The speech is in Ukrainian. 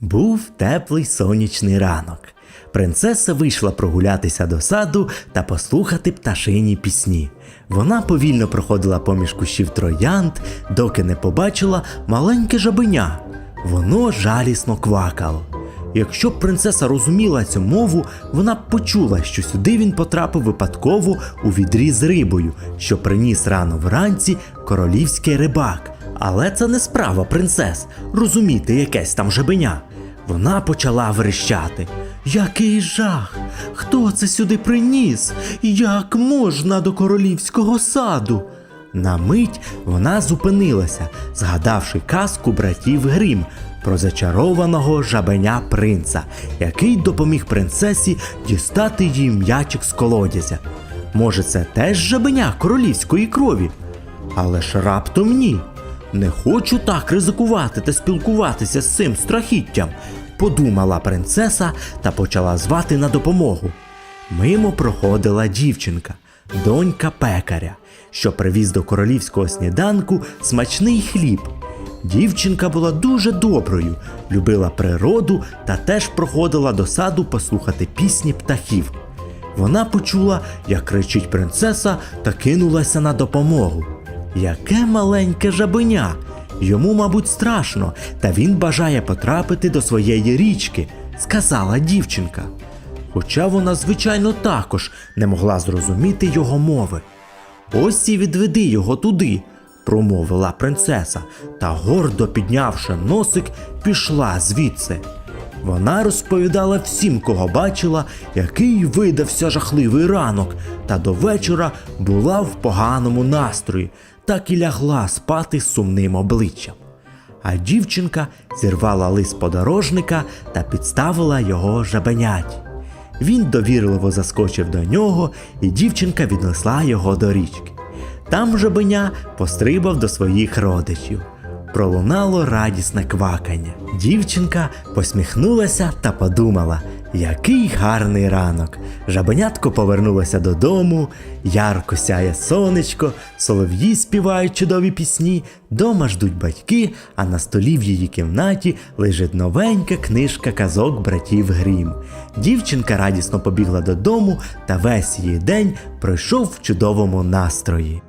Був теплий сонячний ранок. Принцеса вийшла прогулятися до саду та послухати пташині пісні. Вона повільно проходила поміж кущів троянд, доки не побачила маленьке жабеня. Воно жалісно квакало. Якщо б принцеса розуміла цю мову, вона б почула, що сюди він потрапив випадково у відрі з рибою, що приніс рано вранці королівський рибак. Але це не справа принцес розуміти якесь там жабеня. Вона почала верещати. Який жах! Хто це сюди приніс? Як можна до королівського саду? На мить вона зупинилася, згадавши казку братів Грім про зачарованого жабеня принца, який допоміг принцесі дістати їй м'ячик з колодязя. Може, це теж жабеня королівської крові? Але ж раптом ні. Не хочу так ризикувати та спілкуватися з цим страхіттям, подумала принцеса та почала звати на допомогу. Мимо проходила дівчинка, донька пекаря, що привіз до королівського сніданку смачний хліб. Дівчинка була дуже доброю, любила природу та теж проходила до саду послухати пісні птахів. Вона почула, як кричить принцеса, та кинулася на допомогу. Яке маленьке жабеня! Йому, мабуть, страшно, та він бажає потрапити до своєї річки, сказала дівчинка. Хоча вона, звичайно, також не могла зрозуміти його мови. Ось і відведи його туди, промовила принцеса, та гордо піднявши носик, пішла звідси. Вона розповідала всім, кого бачила, який видався жахливий ранок, та до вечора була в поганому настрої, так і лягла спати з сумним обличчям. А дівчинка зірвала лист подорожника та підставила його жабеняті. Він довірливо заскочив до нього, і дівчинка віднесла його до річки. Там жабеня пострибав до своїх родичів. Пролунало радісне квакання. Дівчинка посміхнулася та подумала, який гарний ранок. Жабенятко повернулося додому, ярко сяє сонечко, солов'ї співають чудові пісні, дома ждуть батьки, а на столі в її кімнаті лежить новенька книжка казок братів Грім. Дівчинка радісно побігла додому, та весь її день пройшов в чудовому настрої.